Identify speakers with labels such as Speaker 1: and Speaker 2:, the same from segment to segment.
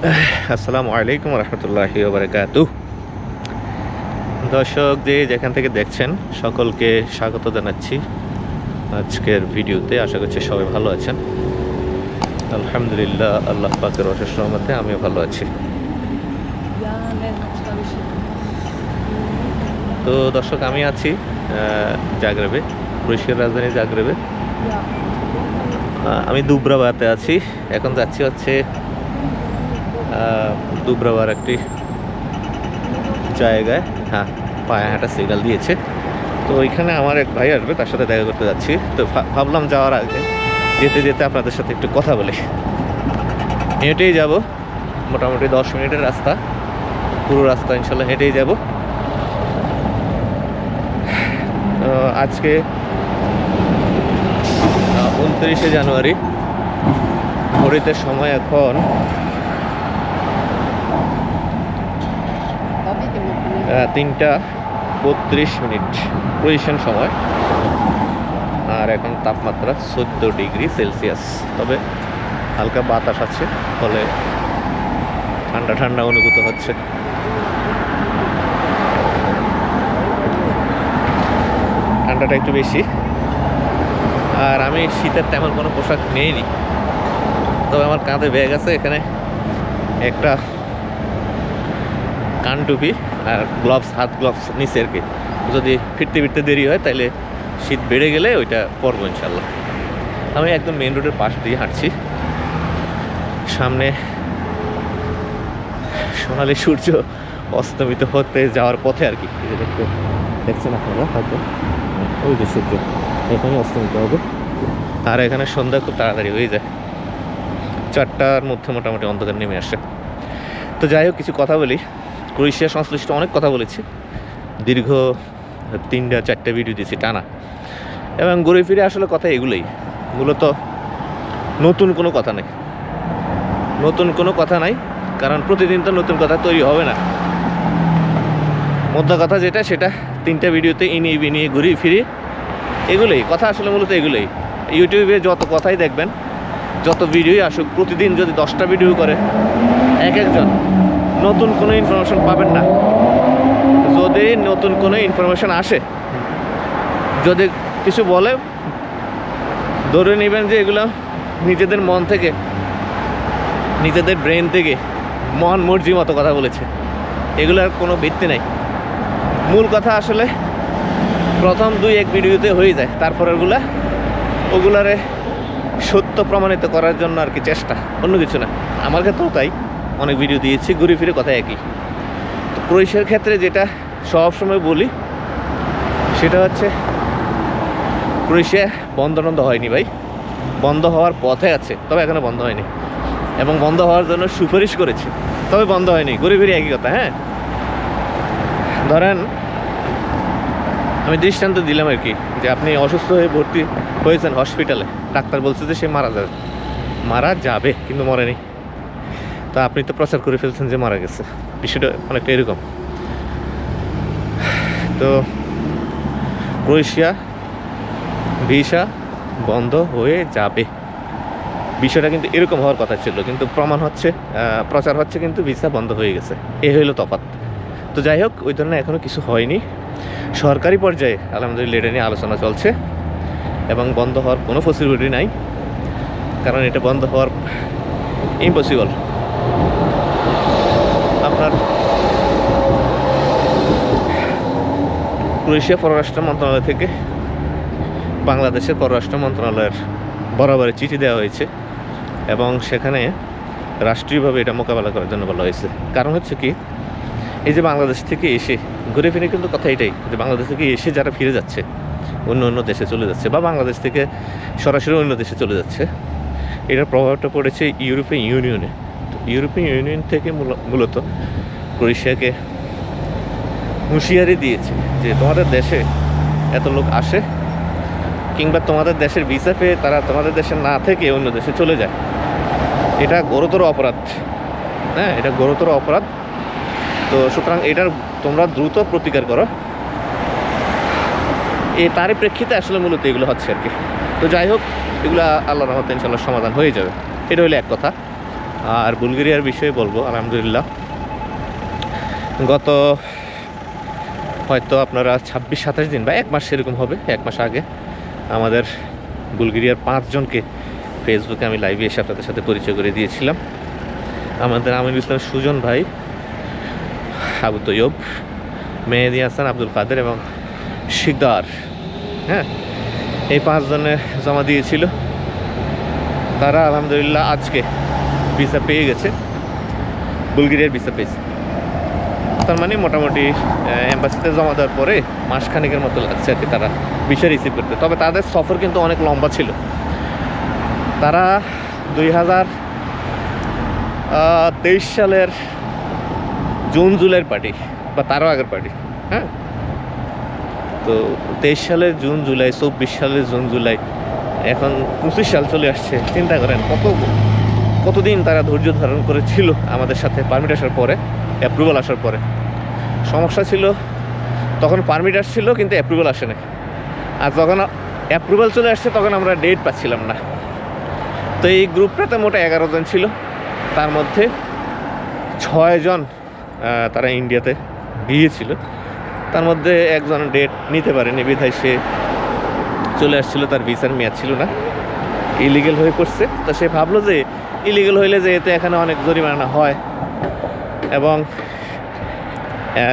Speaker 1: আসসালামু আলাইকুম রহমতুল্লাহি বারকাত দর্শক, যে যেখান থেকে দেখছেন, সকলকে স্বাগত জানাচ্ছি আজকের ভিডিওতে। আশা করছি সবাই ভালো আছেন। আলহামদুলিল্লাহ, আল্লাহ পাকের অশেষ রহমতে আমিও ভালো আছি. তো দর্শক, আমি আছি জাগরেবে ক্রোয়েশিয়ার রাজধানী জাগরেবে। আমি দুব্রাবাতে আছি। এখন যাচ্ছি হচ্ছে দুব্রাবার একটি জায়গায় হ্যাঁ পায়ে হাঁটা সিগনাল দিয়েছে। তো ওইখানে আমার এক ভাই আসবে, তার সাথে দেখা করতে যাচ্ছি। তো ভাবলাম যাওয়ার আগে যেতে যেতে আপনাদের সাথে একটু কথা বলি। হেঁটেই যাব, মোটামুটি দশ মিনিটের রাস্তা। পুরো রাস্তা ইনশাল্লাহ হেঁটেই যাব। আজকে উনত্রিশে জানুয়ারি। ঘড়িতে সময় এখন তিনটা বত্রিশ মিনিট পজিশন সময়। আর এখন তাপমাত্রা চোদ্দ ডিগ্রি সেলসিয়াস। তবে হালকা বাতাস আছে, ফলে ঠান্ডা ঠান্ডা অনুভূত হচ্ছে। ঠান্ডাটা একটু বেশি। আর আমি শীতের তেমন কোনো পোশাক নেইনি। তবে আমার কাঁধে ব্যাগ আছে, এখানে একটা কান টুপি আর গ্লাভস হাত গ্লাভস নিচে আর কি। যদি ফিরতে ফিরতে দেরি হয় তাহলে শীত বেড়ে গেলে ওইটা পরবো ইনশাল্লাহ আমি একদম মেন রোডের পাশ দিয়ে হাঁটছি। সামনে সোনালি সূর্য অস্তমিত হতে যাওয়ার পথে আর কি। দেখতে, দেখছেন আপনারা হয়তো? ওই যে সূর্য এখানে অস্তমিত হবে। আর এখানে সন্ধ্যা খুব তাড়াতাড়ি হয়ে যায়। চারটার মধ্যে মোটামুটি অন্ধকার নেমে আসে। তো যাই হোক, কিছু কথা বলি। ক্রোয়েশিয়া সংশ্লিষ্ট অনেক কথা বলেছি। দীর্ঘ তিনটা, চারটে ভিডিও দিয়েছি টানা। এবং ঘুরে ফিরে আসলে কথা এগুলোই। মূলত নতুন কোনো কথা নেই। নতুন কোনো কথা নাই, কারণ প্রতিদিন তো নতুন কথা তৈরি হবে না। মধ্য কথা যেটা, সেটা তিনটা ভিডিওতে ইনিয়ে বিনিয়ে ঘুরিয়ে ফিরিয়ে এগুলোই। কথা আসলে মূলত এগুলোই। ইউটিউবে যত কথাই দেখবেন, যত ভিডিওই আসুক, প্রতিদিন যদি দশটা ভিডিও করে, এক একজন নতুন কোনো ইনফরমেশন পাবেন না। যদি নতুন কোনো ইনফরমেশন আসে, যদি কিছু বলে, ধরে নেবেন যে এগুলো নিজেদের মন থেকে, নিজেদের ব্রেন থেকে মন মর্জি মতো কথা বলেছে। এগুলোর কোনো ভিত্তি নাই। মূল কথা আসলে প্রথম দুই এক ভিডিওতে হয়ে যায় তারপর ওগুলা ওগুলারে সত্য প্রমাণিত করার জন্য আর কি চেষ্টা, অন্য কিছু না। আমার ক্ষেত্রেও তাই। অনেক ভিডিও দিয়েছি, ঘুরে ফিরে কথা একই। তো ক্রোয়েশিয়ার ক্ষেত্রে যেটা সব সময় বলি, সেটা হচ্ছে ক্রোয়েশিয়া বন্ধ টন্ধ হয়নি ভাই। বন্ধ হওয়ার পথে আছে, তবে এখনও বন্ধ হয়নি। এবং বন্ধ হওয়ার জন্য সুপারিশ করেছে, তবে বন্ধ হয়নি। ঘুরে ফিরে একই কথা হ্যাঁ? ধরেন, আমি দৃষ্টান্ত দিলাম আর কি, যে আপনি অসুস্থ হয়ে ভর্তি হয়েছেন হসপিটালে ডাক্তার বলছে যে সে মারা যাবে। মারা যাবে, কিন্তু মরেনি। তা আপনি তো প্রচার করে ফেলছেন যে মারা গেছে। বিষয়টা অনেকটা এরকম। তো ক্রোয়েশিয়া, ভিসা বন্ধ হয়ে যাবে। বিষয়টা কিন্তু এরকম হওয়ার কথা ছিল, কিন্তু প্রমাণ হচ্ছে প্রচার হচ্ছে কিন্তু ভিসা বন্ধ হয়ে গেছে। এ হইল তফাৎ। তো যাই হোক, ওই ধরনের এখনও কিছু হয়নি। সরকারি পর্যায়ে আলহামদুলিল্লাহ এটা নিয়ে আলোচনা চলছে এবং বন্ধ হওয়ার কোনো পসিবিলিটি নাই। কারণ এটা বন্ধ হওয়ার ইম্পসিবল আপনার ক্রোয়েশিয়া পররাষ্ট্র মন্ত্রণালয় থেকে বাংলাদেশের পররাষ্ট্র মন্ত্রণালয়ের বরাবরে চিঠি দেওয়া হয়েছে এবং সেখানে রাষ্ট্রীয়ভাবে এটা মোকাবেলা করার জন্য বলা হয়েছে। কারণ হচ্ছে কি, এই যে বাংলাদেশ থেকে এসে ঘুরে ফিরে কিন্তু কথা এটাই যে বাংলাদেশ থেকে এসে যারা ফিরে যাচ্ছে, অন্য অন্য দেশে চলে যাচ্ছে বা বাংলাদেশ থেকে সরাসরি অন্য দেশে চলে যাচ্ছে, এটার প্রভাবটা পড়েছে ইউরোপিয়ান ইউনিয়নে। তো ইউরোপিয়ান ইউনিয়ন থেকে মূল- মূলত ক্রোয়েশিয়াকে হুঁশিয়ারি দিয়েছে যে তোমাদের দেশে এত লোক আসে, কিংবা তোমাদের দেশের ভিসা পেয়ে তারা তোমাদের দেশে না থেকে অন্য দেশে চলে যায়। এটা গুরুতর অপরাধ। হ্যাঁ এটা গুরুতর অপরাধ। তো সুতরাং এটার তোমরা দ্রুত প্রতিকার করো। এ তারই প্রেক্ষিতে আসলে মূলত এগুলো হচ্ছে আর কি। তো যাই হোক, এগুলো আল্লাহ রহমতে ইনশাল্লাহ সমাধান হয়ে যাবে। এটা হলো এক কথা। আর বুলগেরিয়ার বিষয়ে বলব, আলহামদুলিল্লাহ। গত হয়তো আপনারা ছাব্বিশ, সাতাশ দিন বা এক মাস সেরকম হবে, এক মাস আগে আমাদের বুলগেরিয়ার পাঁচজনকে ফেসবুকে আমি লাইভে এসে আপনাদের সাথে পরিচয় করে দিয়েছিলাম। আমাদের আমির ইসলাম, সুজন ভাই, আবু তৈয়ব, মেহেদি হাসান, আব্দুল কাদের এবং শিকদার হ্যাঁ? এই পাঁচজনে জমা দিয়েছিল। তারা আলহামদুলিল্লাহ আজকে ভিসা পেয়ে গেছে, বুলগেরিয়ার ভিসা পেয়েছে। তার মানে মোটামুটি এম্বাসিতে জমা দেওয়ার পরে মাসখানেকের মতো লাগছে আর কি তারা ভিসা রিসিভ করতে। তবে তাদের সফর কিন্তু অনেক লম্বা ছিল। তারা দুই হাজার তেইশ সালের জুন, জুলাইয়ের পার্টি বা তারও আগের পার্টি হ্যাঁ? তো তেইশ সালের জুন, জুলাই, চব্বিশ সালের জুন, জুলাই, এখন পঁচিশ সাল চলে আসছে, চিন্তা করেন কত, কতদিন তারা ধৈর্য ধারণ করেছিল আমাদের সাথে পারমিট আসার পরে অ্যাপ্রুভাল আসার পরে। সমস্যা ছিল, তখন পারমিট আসছিল কিন্তু অ্যাপ্রুভাল আসে না আর যখন অ্যাপ্রুভাল চলে আসছে, তখন আমরা ডেট পাচ্ছিলাম না। তো এই গ্রুপটাতে মোটা এগারো জন ছিল। তার মধ্যে ছয়জন তারা ইন্ডিয়াতে গিয়েছিল। তার মধ্যে একজন ডেট নিতে পারেনি, বিধায় সে চলে আসছিল, তার ভিসার মেয়াদ ছিল না। ইলিগেল হয়ে পড়ছে। তো সে ভাবলো যে ইলিগেল হইলে যে এতে এখানে অনেক জরিমানা হয় এবং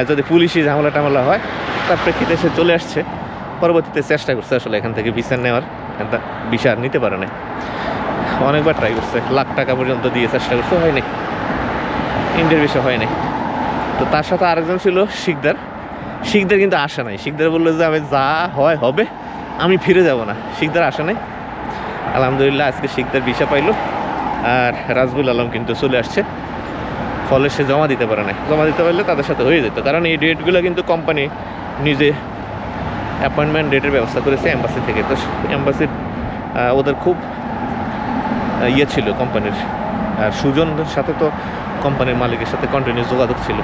Speaker 1: যদি পুলিশি ঝামেলা টামেলা হয়, তার প্রেক্ষিতে সে চলে আসছে। পরবর্তীতে চেষ্টা করছে আসলে এখান থেকে ভিসা নেওয়ার। আর নিতে পারে না অনেকবার ট্রাই করছে। লাখ টাকা পর্যন্ত দিয়ে চেষ্টা করছে, হয়নি। ইন্ডিয়ার বিষয় হয়নি। তো তার সাথে আরেকজন ছিল শিকদার। শিকদার কিন্তু আসে নাই। শিকদার বলল যে, আমি যা হয় হবে, আমি ফিরে যাব না। শিকদার আসে নাই। আলহামদুলিল্লাহ, আজকে শিকদার ভিসা পাইলো। আর রাজবুল আলম কিন্তু চলে আসছে। ফলে সে জমা দিতে পারে না জমা দিতে পারলে তাদের সাথে হয়ে যেত। কারণ এই ডেটগুলো কিন্তু কোম্পানি নিজে অ্যাপয়েন্টমেন্ট ডেটের ব্যবস্থা করেছে এম্বাসি থেকে। তো এম্বাসির ওদের খুব ইয়ে ছিল কোম্পানির আর সুজনের সাথে তো কোম্পানির মালিকের সাথে কন্টিনিউ যোগাযোগ ছিল।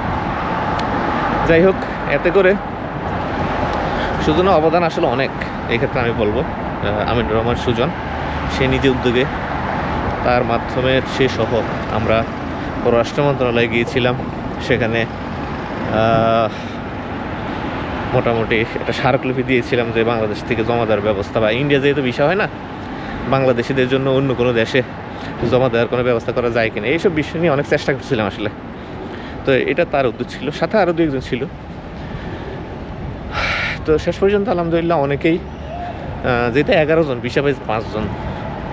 Speaker 1: যাই হোক, এতে করে সুজনের অবদান আসলে অনেক। এই ক্ষেত্রে আমি বলব আমিন রহমান সুজন, সে নিজে উদ্যোগে তার মাধ্যমে সে সহ আমরা পররাষ্ট্র মন্ত্রণালয়ে গিয়েছিলাম। সেখানে মোটামুটি একটা স্মারকলিপি দিয়েছিলাম যে বাংলাদেশ থেকে জমা দেওয়ার ব্যবস্থা বা ইন্ডিয়া যেহেতু বিষয় হয় না, বাংলাদেশিদের জন্য অন্য কোনো দেশে জমা দেওয়ার কোনো ব্যবস্থা করা যায় কিনা, এইসব বিষয় নিয়ে অনেক চেষ্টা করছিলাম আসলে। তো এটা তার উদ্যোগ ছিল, সাথে আরও দু একজন ছিল। তো শেষ পর্যন্ত আলহামদুলিল্লাহ অনেকেই যেটা এগারো জন, বিশা পাঁচজন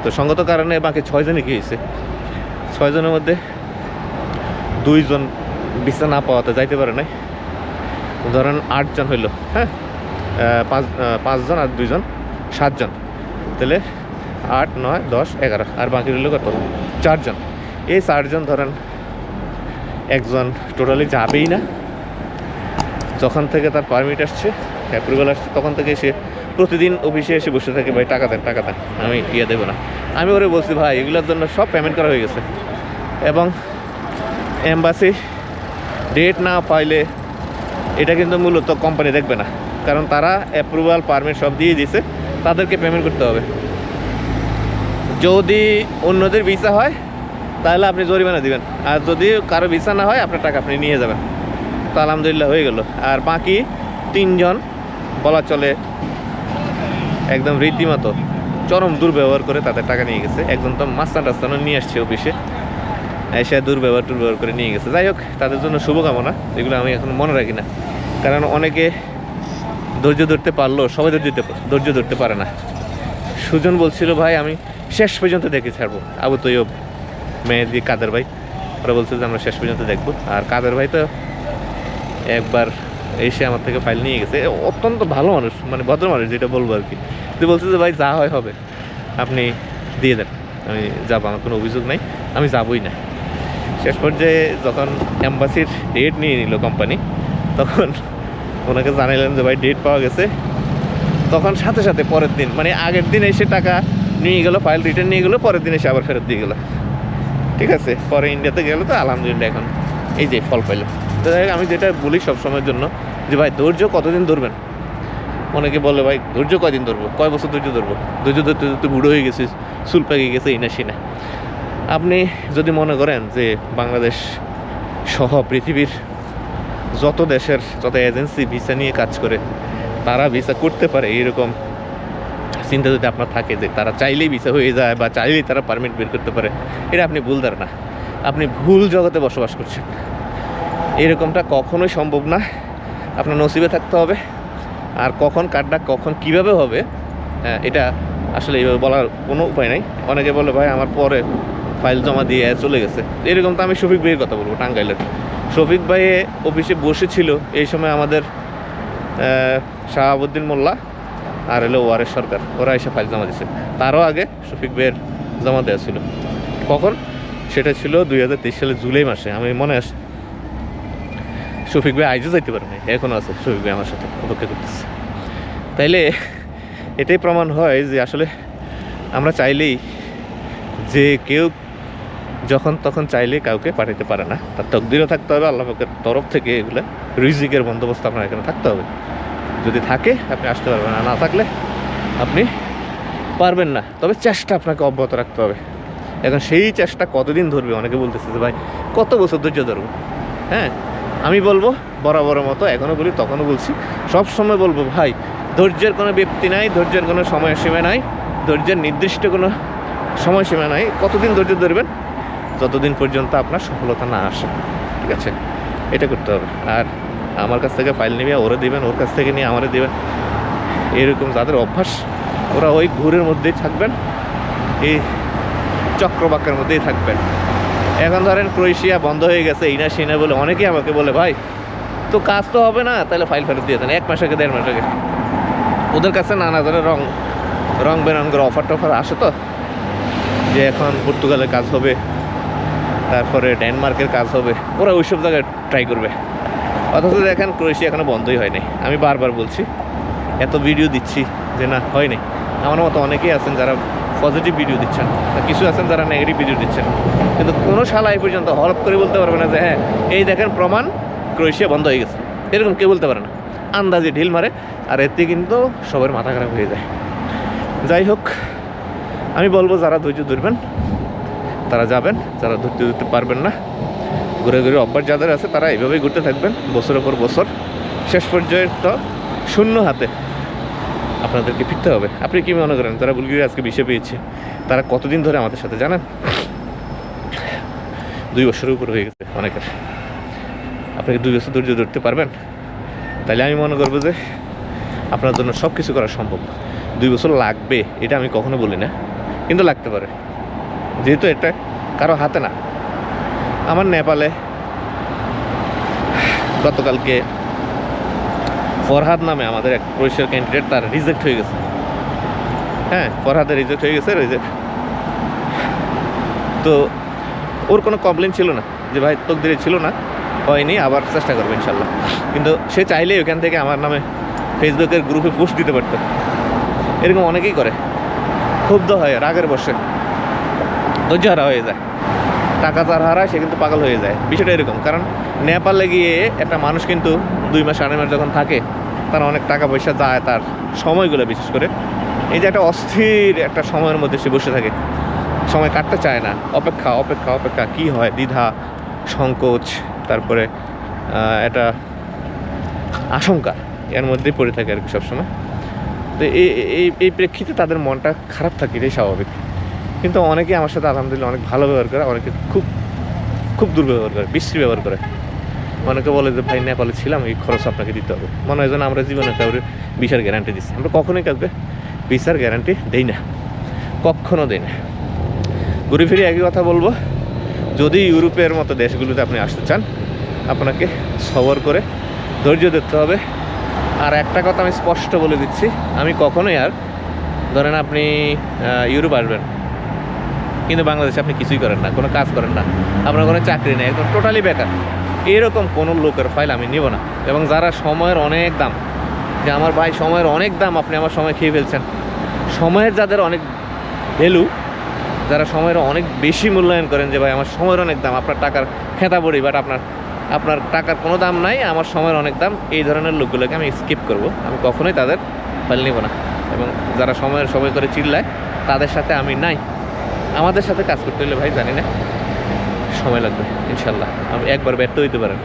Speaker 1: তো সঙ্গত কারণে বাকি ছয়জনই কি হয়েছে ছয়জনের মধ্যে দুইজন ভিসা না পাওয়াতে যাইতে পারে নাই। ধরেন আটজন হইল হ্যাঁ? পাঁচ পাঁচজন আর দুইজন, সাতজন। তাহলে আট, নয়, দশ, এগারো, আর বাকি রইল কত? চারজন। এই চারজন ধরেন একজন টোটালি যাবেই না। যখন থেকে তার পারমিট আসছে অ্যাপ্রুভাল আসছে, তখন থেকে সে প্রতিদিন অফিসে এসে বসে থাকে, ভাই, টাকা দেন টাকা দেন, আমি ইয়ে দেবো না। আমি ওরে বলছি, ভাই, এগুলোর জন্য সব পেমেন্ট করা হয়ে গেছে। এবং এম্বাসি ডেট না পাইলে এটা কিন্তু মূলত কোম্পানি দেখবে না। কারণ তারা অ্যাপ্রুভাল পারমিট সব দিয়ে দিয়েছে তাদেরকে পেমেন্ট করতে হবে। যদি অন্যদের ভিসা হয়, তাহলে আপনি জরিমানা দিবেন। আর যদি কারও ভিসা না হয়, আপনার টাকা আপনি নিয়ে যাবেন। তো আলহামদুলিল্লাহ হয়ে গেল। আর বাকি তিনজন বলা চলে একদম রীতিমতো চরম দুর্ব্যবহার করে তাদের টাকা নিয়ে গেছে। একজন তো মাস্তান টাস্তানও নিয়ে আসছে অফিসে এসে দুর্ব্যবহার টুর্ব্যবহার করে নিয়ে গেছে। যাই হোক, তাদের জন্য শুভকামনা, এগুলো আমি এখন মনে রাখি না। কারণ অনেকে ধৈর্য ধরতে পারল সবাই ধৈর্য ধৈর্য ধরতে পারে না। সুজন বলছিল, ভাই, আমি শেষ পর্যন্ত দেখে ছাড়বো। আবু তৈয়ব মেহেদি, কাদের ভাই, ওরা বলছে যে, আমরা শেষ পর্যন্ত দেখব। আর কাদের ভাই তো একবার এসে আমার থেকে ফাইল নিয়ে গেছে। অত্যন্ত ভালো মানুষ মানে ভদ্র মানুষ যেটা বলব আর কি। তুই বলছে যে, ভাই, যা হয় হবে, আপনি দিয়ে দেন। আমি যাব, আমার কোনো অভিযোগ নাই, আমি যাবই না। শেষ পর্যায়ে যখন অ্যাম্বাসির ডেট নিয়ে নিল কোম্পানি তখন ওনাকে জানাইলেন যে, ভাই ডেট পাওয়া গেছে। তখন সাথে সাথে পরের দিন মানে আগের দিন এসে টাকা নিয়ে গেলো ফাইল রিটার্ন নিয়ে গেলো, পরের দিন এসে আবার ফেরত দিয়ে গেলো। ঠিক আছে? পরে ইন্ডিয়াতে গেলো তো, আলহামদুলিল্লাহ, এখন এই যে ফল পাইলো। তো আমি যেটা বলি সব সময়ের জন্য, যে, ভাই, ধৈর্য কতদিন ধরবেন? অনেকে বলে, ভাই, ধৈর্য কয়দিন ধরবো? কয় বছর ধৈর্য ধরবো? ধৈর্য ধরতে ধরতে বুড়ো হয়ে গেছিস, চুল পেকে গেছে এই ইনা সিনা। আপনি যদি মনে করেন যে বাংলাদেশ সহ পৃথিবীর যত দেশের যত এজেন্সি ভিসা নিয়ে কাজ করে তারা ভিসা করতে পারে এরকম চিন্তা যদি আপনার থাকে যে তারা চাইলেই ভিসা হয়ে যায় বা চাইলেই তারা পারমিট বের করতে পারে এটা আপনি ভুল ধারণা। আপনি ভুল জগতে বসবাস করছেন। এরকমটা কখনোই সম্ভব না। আপনার নসিবে থাকতে হবে। আর কখন কার্ডটা কখন কীভাবে হবে হ্যাঁ, এটা আসলে এইভাবে বলার কোনো উপায় নাই। অনেকে বলে ভাই আমার পরে ফাইল জমা দিয়ে চলে গেছে। এরকম তো আমি শফিক ভাইয়ের কথা বলব, টাঙ্গাইলের। শফিক ভাই অফিসে বসেছিল, এই সময় আমাদের শাহাবুদ্দিন মোল্লা আর হলো ওয়ারের সরকার, ওরা এসে ফাইল জমা দিচ্ছে তারও আগে শফিক ভাইয়ের জমা দেওয়া ছিল। কখন? সেটা ছিল দুই হাজার তেইশ সালের জুলাই মাসে। আমি মনে আছে শফিক ভাই আইজও যাইতে পারে নাই এখনও আছে। শফিক ভাই আমার সাথে অপেক্ষা করতেছে। তাইলে এটাই প্রমাণ হয় যে আসলে আমরা চাইলেই যে কেউ যখন তখন চাইলে কাউকে পাঠাতে পারে না। তার তকদিরও থাকতে হবে, আল্লাহ পাকের তরফ থেকে এগুলো রিজিকের বন্দোবস্ত আপনার এখানে থাকতে হবে। যদি থাকে, আপনি আসতে পারবেন না। থাকলে আপনি পারবেন না। তবে চেষ্টা আপনাকে অব্যাহত রাখতে হবে। এখন সেই চেষ্টা কতদিন ধরবে? অনেকে বলতেছে যে, ভাই, কত বছর ধৈর্য ধরবো? হ্যাঁ আমি বলব, বরাবরের মতো এখনও বলি তখনও বলছি। সব সময় বলব, ভাই, ধৈর্যের কোনো ব্যক্তি নাই, ধৈর্যের কোনো সময়সীমা নাই, ধৈর্যের নির্দিষ্ট কোনো সময়সীমা নাই। কতদিন ধৈর্য ধরবেন? যতদিন পর্যন্ত আপনার সফলতা না আসে, ঠিক আছে? এটা করতে হবে। আর আমার কাছ থেকে ফাইল নিবে, ওরা দিবেন, ওর কাছ থেকে নিয়ে আমারে দিবেন। এরকম যাদের অভ্যাস, ওরা ওই ঘুরের মধ্যেই থাকবেন, এই চক্রবাক্যের মধ্যেই থাকবেন। এখন ধরেন ক্রোয়েশিয়া বন্ধ হয়ে গেছে, এই না ইনা সিনা বলে অনেকেই আমাকে বলে, ভাই, তো কাজ তো হবে না, তাহলে ফাইল ফেরত দিয়ে দেন, এক মাস আগে, দেড় মাস আগে। ওদের কাছে নানা ধরনের রং রং বেরঙের অফার টফার আসে তো, যে এখন পর্তুগালের কাজ হবে তারপরে ডেনমার্কের কাজ হবে। ওরা ওইসব জায়গায় ট্রাই করবে। অথচ দেখেন, ক্রোয়েশিয়া এখনও বন্ধই হয়নি। আমি বারবার বলছি, এত ভিডিও দিচ্ছি যে না, হয়নি। আমার মতো অনেকেই আছেন যারা পজিটিভ ভিডিও দিচ্ছেন কিছু আছেন যারা নেগেটিভ ভিডিও দিচ্ছেন। কিন্তু কোনো শালা এই পর্যন্ত হলপ করে বলতে পারবে না যে হ্যাঁ এই দেখেন প্রমাণ, ক্রোয়েশিয়া বন্ধ হয়ে গেছে। এরকম কেউ বলতে পারে না। আন্দাজে ঢিল মারে, আর এতে কিন্তু সবার মাথা খারাপ হয়ে যায়। যাই হোক, আমি বলব যারা ধৈর্য ধরবেন তারা যাবেন, যারা ধরতে ধরতে পারবেন না। ঘুরে ঘুরে অভ্যাস যাদের আছে, তারা এইভাবেই ঘুরতে থাকবেন, বছরের পর বছর। শেষ পর্যায়ে তো শূন্য হাতে আপনাদেরকে ফিরতে হবে। আপনি কি মনে করেন তারা বুলগিরি আজকে বিষে পেয়েছে, তারা কতদিন ধরে আমাদের সাথে জানেন? দুই বছরের উপর হয়ে গেছে অনেকের। আপনি দুই বছর ধৈর্য ধরতে পারবেন? তাহলে আমি মনে করব যে আপনার জন্য সব কিছু করা সম্ভব। দুই বছর লাগবে, এটা আমি কখনো বলি না কিন্তু লাগতে পারে। যেহেতু এটা কারও হাতে না। আমার নেপালে গতকালকে ফরহাদ নামে আমাদের এক ক্রোয়েশিয়ার ক্যান্ডিডেট তার রিজেক্ট হয়ে গেছে। হ্যাঁ ফরহাদের রিজেক্ট হয়ে গেছে রিজেক্ট তো ওর কোনো কমপ্লেন ছিল না যে ভাই তকদিরে ছিল না, হয়নি, আবার চেষ্টা করবে ইনশাল্লাহ। কিন্তু সে চাইলেই ওখান থেকে আমার নামে ফেসবুকের গ্রুপে পোস্ট দিতে পারতো। এরকম অনেকেই করে। ক্ষুব্ধ হয়, রাগের বসে ধৈর্য হারা হয়ে যায়। টাকা যার হারায়, সে কিন্তু পাগল হয়ে যায়। বিষয়টা এরকম, কারণ নেপালে গিয়ে একটা মানুষ কিন্তু দুই মাস আড়াই মাস যখন থাকে, তার অনেক টাকা পয়সা যায় তার সময়গুলো বিশেষ করে। এই যে একটা অস্থির একটা সময়ের মধ্যে সে বসে থাকে। সময় কাটতে চায় না। অপেক্ষা অপেক্ষা অপেক্ষা, কি হয়? দ্বিধা, সংকোচ, তারপরে একটা আশঙ্কা এর মধ্যেই পড়ে থাকে আর কি সবসময়। তো এই এই প্রেক্ষিতে তাদের মনটা খারাপ থাকে, এটাই স্বাভাবিক। কিন্তু অনেকে আমার সাথে আলহামদুলিল্লাহ অনেক ভালো ব্যবহার করে, অনেকে খুব খুব দুর্ব্যবহার করে, বিশ্রী ব্যবহার করে। অনেকে বলে যে, ভাই, নেপালে ছিলাম, এই খরচ আপনাকে দিতে হবে। মনে হয় যেন আমরা জীবনে কাউরে বিশার গ্যারান্টি দিচ্ছি। আমরা কখনোই কাউকে বিশার গ্যারান্টি দেই না। কখনো দেই না। ঘুরে ফিরে একই কথা বলব, যদি ইউরোপের মতো দেশগুলোতে আপনি আসতে চান, আপনাকে সবর করে ধৈর্য ধরতে হবে। আর একটা কথা আমি স্পষ্ট বলে দিচ্ছি, আমি কখনোই আর, ধরেন আপনি ইউরোপ আসবেন কিন্তু বাংলাদেশে আপনি কিছুই করেন না, কোনো কাজ করেন না, আপনার কোনো চাকরি নেই, একদম টোটালি বেকার। এরকম কোনো লোকের ফাইল আমি নিব না। এবং যারা সময়ের অনেক দাম, যে আমার ভাই সময়ের অনেক দাম আপনি আমার সময় খেয়ে ফেলছেন, সময়ের যাদের অনেক ভ্যালু যারা সময়ের অনেক বেশি মূল্যায়ন করেন যে ভাই আমার সময়ের অনেক দাম, আপনার টাকার খেতা পড়ি বাট আপনার আপনার টাকার কোনো দাম নাই, আমার সময়ের অনেক দাম, এই ধরনের লোকগুলোকে আমি স্কিপ করব। আমি কখনোই তাদের ফাইল নিব না। এবং যারা সময়ের সময় করে চিল্লায়, তাদের সাথে আমি নাই। আমাদের সাথে কাজ করতে হলে ভাই জানি না, সময় লাগবে, ইনশাল্লাহ। আপনি একবার ব্যর্থ হইতে পারেন,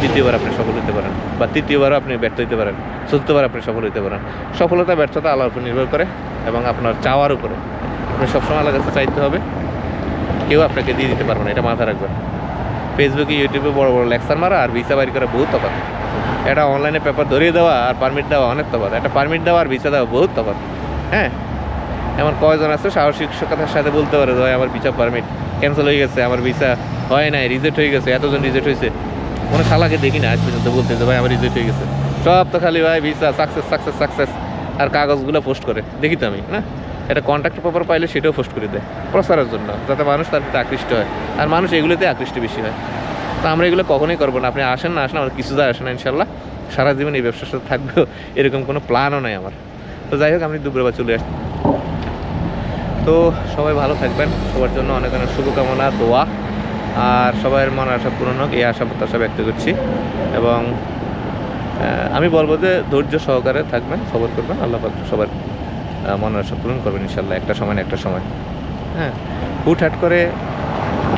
Speaker 1: দ্বিতীয়বার আপনি সফল হতে পারেন, বা তৃতীয়বারও আপনি ব্যর্থ হতে পারেন, চতুর্থবার আপনি সফল হতে পারেন। সফলতা, ব্যর্থতা আল্লাহর উপর নির্ভর করে এবং আপনার চাওয়ার উপরে। আপনি সবসময় আল্লাহর কাছে চাইতে হবে, কেউ আপনাকে দিয়ে দিতে পারবে না, এটা মাথায় রাখবেন। ফেসবুকে ইউটিউবে বড় বড় লেকচার মারা আর ভিসা বাইর করা বহুত তফাৎ। এটা অনলাইনে পেপার ধরিয়ে দেওয়া আর পারমিট দেওয়া অনেক তফাৎ। একটা পারমিট দেওয়া আর ভিসা দেওয়া বহুত তফাৎ। হ্যাঁ? এমন কয়জন আছে সাহসিকতার সাথে বলতে পারে ভাই আমার ভিসা পারমিট ক্যান্সেল হয়ে গেছে, আমার ভিসা হয় নাই রিজেক্ট হয়ে গেছে, এতজন রিজেক্ট হয়েছে। কোনো শালাকে দেখি না আজ পর্যন্ত বলতে ভাই, আমার রিজেক্ট হয়ে গেছে। সব তো খালি, ভাই ভিসা সাকসেস সাকসেস সাকসেস আর কাগজগুলো পোস্ট করে, দেখি তো আমি, না? এটা কন্ট্যাক্ট পেপার পাইলে সেটাও পোস্ট করে দেয়, প্রচারের জন্য, যাতে মানুষ তার প্রতি আকৃষ্ট হয়। আর মানুষ এগুলোতে আকৃষ্ট বেশি হয়। তো আমরা এগুলো কখনোই করব না, আপনি আসেন না, আসেন আমার কিছু যায় আসেন ইনশাল্লাহ। সারা জীবন এই ব্যবসার সাথে থাকবেও এরকম কোনো প্ল্যানও নাই আমার। তো যাই হোক, আমি দুপুরে বা চলে আসছি। তো সবাই ভালো থাকবেন। সবার জন্য অনেক অনেক শুভকামনা, দোয়া। আর সবার মন আশা পূরণ হোক, এই আশা প্রত্যাশা ব্যক্ত করছি। এবং আমি বলব যে ধৈর্য সহকারে থাকবেন, সবর করবেন। আল্লাহ সবার মনের আশা পূরণ করবেন ইনশাল্লাহ একটা সময় একটা সময়। হ্যাঁ হুটহাট করে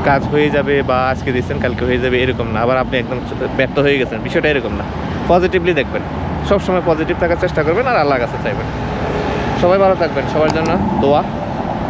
Speaker 1: কাজ হয়ে যাবে বা আজকে দিচ্ছেন কালকে হয়ে যাবে, এরকম না। আবার আপনি একদম ব্যর্থ হয়ে গেছেন, বিষয়টা এরকম না। পজিটিভলি দেখবেন। সবসময় পজিটিভ থাকার চেষ্টা করবেন আর আল্লাহর কাছে চাইবেন। সবাই ভালো থাকবেন। সবার জন্য দোয়া।